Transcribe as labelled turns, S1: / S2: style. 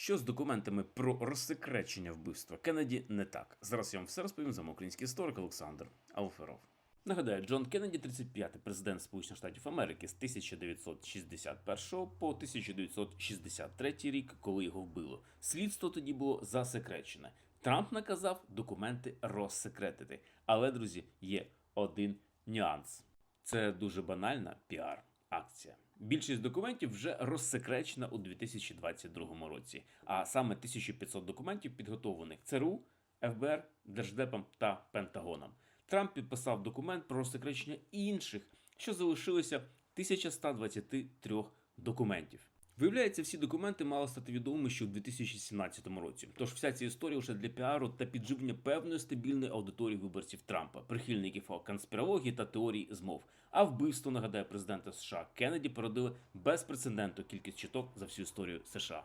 S1: Що з документами про розсекречення вбивства Кеннеді не так. Зараз я вам все розповім за український історик Олександр Алферов. Нагадаю, Джон Кеннеді, 35-й президент Сполучених Штатів Америки з 1961 по 1963 рік, коли його вбило. Слідство тоді було засекречене. Трамп наказав документи розсекретити. Але, друзі, є один нюанс. Це дуже банальна піар-акція. Більшість документів вже розсекречена у 2022 році, а саме 1500 документів підготовлених ЦРУ, ФБР, Держдепом та Пентагоном. Трамп підписав документ про розсекречення інших, що залишилося 1123 документів. Виявляється, всі документи мали стати відомими ще у 2017 році. Тож вся ця історія вже для піару та підживлення певної стабільної аудиторії виборців Трампа, прихильників конспірології та теорії змов. А вбивство нагадає президента США Кеннеді породили безпрецедентну кількість чіток за всю історію США.